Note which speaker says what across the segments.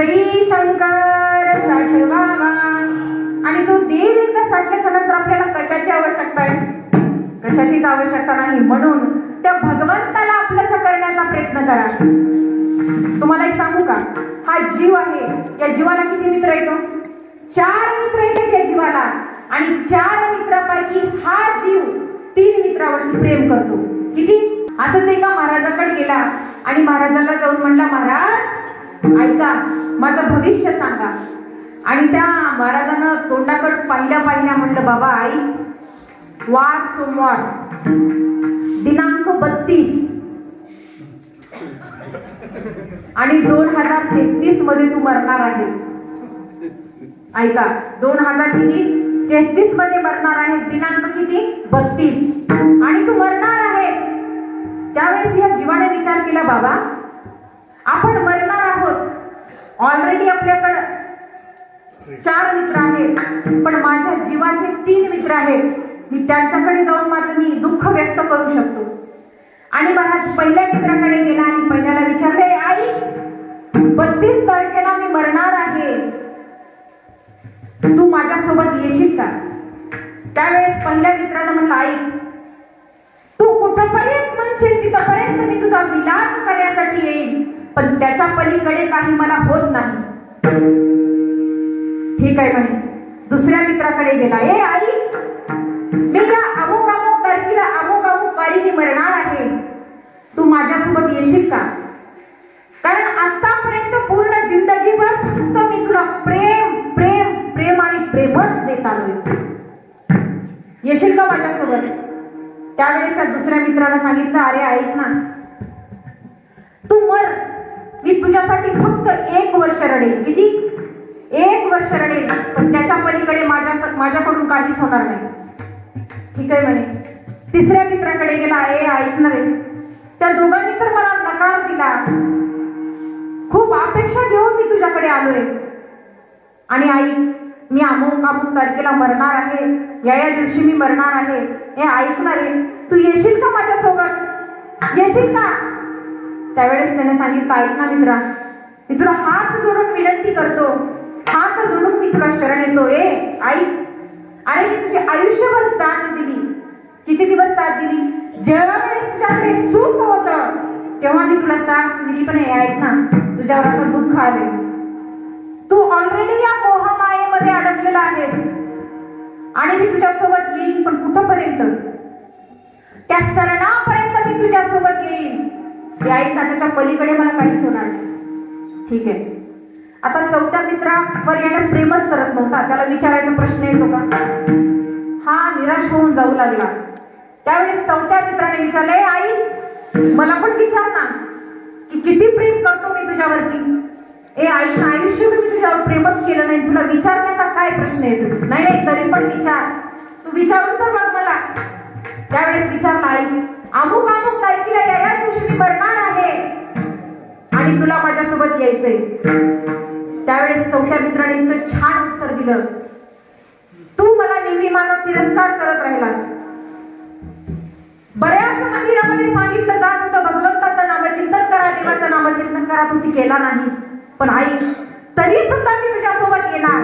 Speaker 1: कुठंही शंकर साठवावा. आणि तो देव एकदा साठल्याच्या नंतर आपल्याला कशाची आवश्यकता आहे? कशाचीच आवश्यकता नाही. म्हणून त्या भगवंताला आपलंसं करण्याचा प्रयत्न करा. तुम्हाला एक सांगू का? हा जीव आहे. या जीवाला किती मित्र येतो हो? चार मित्र येते त्या जीवाला. आणि चार मित्रापैकी हा जीव तीन मित्रावरती प्रेम करतो. किती? असंच एका महाराजाकडे गेला. आणि महाराजाला जाऊन म्हणला महाराज ऐका माझं भविष्य सांगा. आणि त्या महाराजानं तोंडाकडे पाहिल्या पाहिल्या म्हणलं बाबा आई वार सोमवार दिनांक बत्तीस आणि दोन हजार तेहतीसमध्ये तू मरणार आहेस. ऐका दोन हजार किती? तेहतीसमध्ये मरणार आहेस दिनांक किती? बत्तीस. आणि तू मरणार आहेस. त्यावेळेस या जीवाने विचार केला बाबा आपण मरणार आहोत. ऑलरेडी आपल्याकडं चार मित्र आहेत पण माझ्या जीवाचे तीन मित्र आहेत. मी त्यांच्याकडे जाऊन माझं मी दुःख व्यक्त करू शकतो. आणि महाराज पहिल्या मित्राकडे गेला आणि पहिल्याला विचारले आई बत्तीस तारखेला मी मरणार आहे. तू माझ्यासोबत येशील का? त्यावेळेस पहिल्या मित्रानं म्हणलं आई तू कुठपर्यंत म्हणशील? तिथपर्यंत मी तुझा विलास करण्यासाठी येईल पण त्याच्या पलीकडे काही मला होत नाही. ठीक आहे म्हणे. दुसऱ्या मित्राकडे गेला. ए आई! मी या अमुक अमुक तारखेला अमुक अमुक वारी मी मरणार आहे. तू माझ्यासोबत येशील का? कारण आतापर्यंत पूर्ण जिंदगीभर फक्त मी तुला प्रेम प्रेम प्रेम आणि प्रेमच देत आलोय. येशील का माझ्यासोबत? त्यावेळेस त्या दुसऱ्या मित्राला सांगितलं अरे ऐक ना. तू मर. मी तुझ्यासाठी फक्त एक वर्ष रडेल. किती? एक वर्ष रडेल. पण त्याच्या पलीकडे माझ्या माझ्याकडून काहीच होणार नाही. ठीक आहे म्हणे. तिसऱ्या मित्राकडे गेला. ए ऐकणार आहे त्या दोघांनी तर मला नकार दिला. खूप अपेक्षा घेऊन मी तुझ्याकडे आलोय. आणि आई मी अमुक अमुक तारखेला मरणार आहे. या या दिवशी मी मरणार आहे. हे ऐकणार आहे तू येशील का माझ्यासोबत येशील का? त्यावेळेस त्याने सांगितलं ऐक ना मित्रा मी तुला हात जोडून विनंती करतो. हात जोडून मी तुला शरण येतो. ए आई अरे मी तुझे आयुष्यभर साथ दिली. किती दिवस साथ दिली? जेव्हा वेळेस तुझ्याकडे सुख होत तेव्हा मी तुला साथ दिली. पण हे ऐक ना तुझ्यावर दुःख आले तू ऑलरेडी या मोहमायेमध्ये अडकलेला आहेस. आणि मी तुझ्यासोबत येईन पण कुठपर्यंत? त्या सरणापर्यंत मी तुझ्यासोबत हे ऐक ना त्याच्या पलीकडे मला काहीच होणार नाही. ठीक आहे. आता चौथ्या मित्रावर येणं प्रेमच करत नव्हता. त्याला विचारायचा प्रश्न येतो का? हा निराश होऊन जाऊ लागला. त्यावेळेस चौथ्या मित्राने विचारले आई मला पण विचार ना की किती प्रेम करतो मी तुझ्यावरती? ए ऐक ना आयुष्यभर मी तुझ्यावर प्रेमच केलं नाही. तुला विचारण्याचा काय प्रश्न येतो? नाही नाही तरी पण विचार. तू विचारून तर बघ मला. त्यावेळेस विचारला आई घ्यायचंय. त्यावेळेस चौथ्या मित्राने इतकं छान उत्तर दिलं. तू मला नेहमी माझा तिरस्कार करत राहिलास. बऱ्याच मंदिरामध्ये सांगितलं जात होतं भगवंताचं नामचिंतन करा देवाचं नामचिंतन करा तू ती केला नाहीस. पण आई तरी सुद्धा मी तुझ्यासोबत येणार.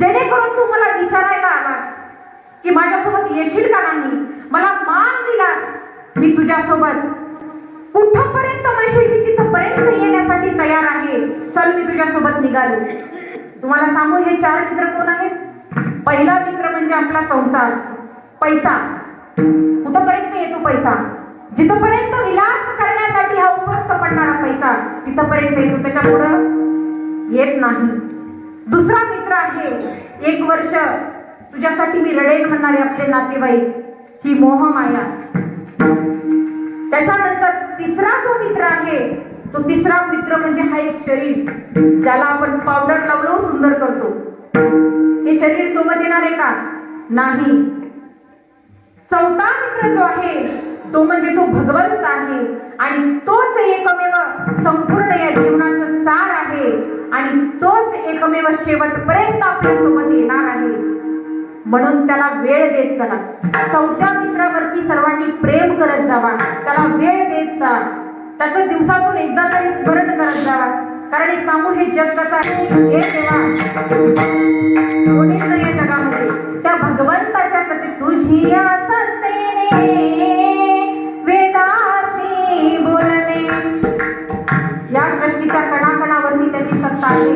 Speaker 1: जेणेकरून तू मला विचारायला आलास की माझ्यासोबत येशील का नाही? मला मान दिलास मी तुझ्यासोबत. कुठपर्यंत म्हणशील आहे चल मी तुझ्यासोबत निघालो. तुम्हाला सांगू हे चार मित्र कोण आहेत? पहिला मित्र म्हणजे आपला संसार. पैसा. कुठपर्यंत येतो पैसा? जिथपर्यंत विलास करण्यासाठी हा उपयुक्त पडणारा पैसा तिथपर्यंत येतो. त्याच्या पुढं येत नाही. दुसरा मित्र आहे एक वर्ष तुझ्यासाठी मी रडे म्हणणारे आपले नातेवाईक. ही मोहमाया. त्याच्यानंतर तिसरा जो मित्र आहे तो तिसरा मित्र म्हणजे हा एक शरीर ज्याला आपण पावडर लावलो सुंदर करतो. हे शरीर सोबत येणार आहे का? नाही. चौथा मित्र जो आहे तो म्हणजे तो भगवंत आहे आणि तोच एकमेव संपूर्ण या जीवनाचा सार आहे आणि तोच एकमेव शेवटपर्यंत आपल्यासोबत येणार आहे. म्हणून त्याला वेळ देत चला. चौथ्या मित्रावरती सर्वांनी प्रेम करत जावा. त्याला वेळ देत जा. त्याचं दिवसातून एकदा तरी स्मरण करत जावा कारण एक सांगू हे जग कसं आहे? हे देवा. कोणीच या जगामध्ये. त्या भगवंताच्या सती तुझी या सत्तेने वेदासी बोलणे. या सृष्टीच्या कणाकणावरती त्याची सत्ता आहे.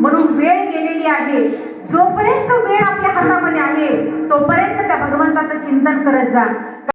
Speaker 1: म्हणून वेळ गेलेली आहे. जोपर्यंत वेळ आपल्या हातामध्ये आहे तोपर्यंत त्या भगवंताचं चिंतन करत जा.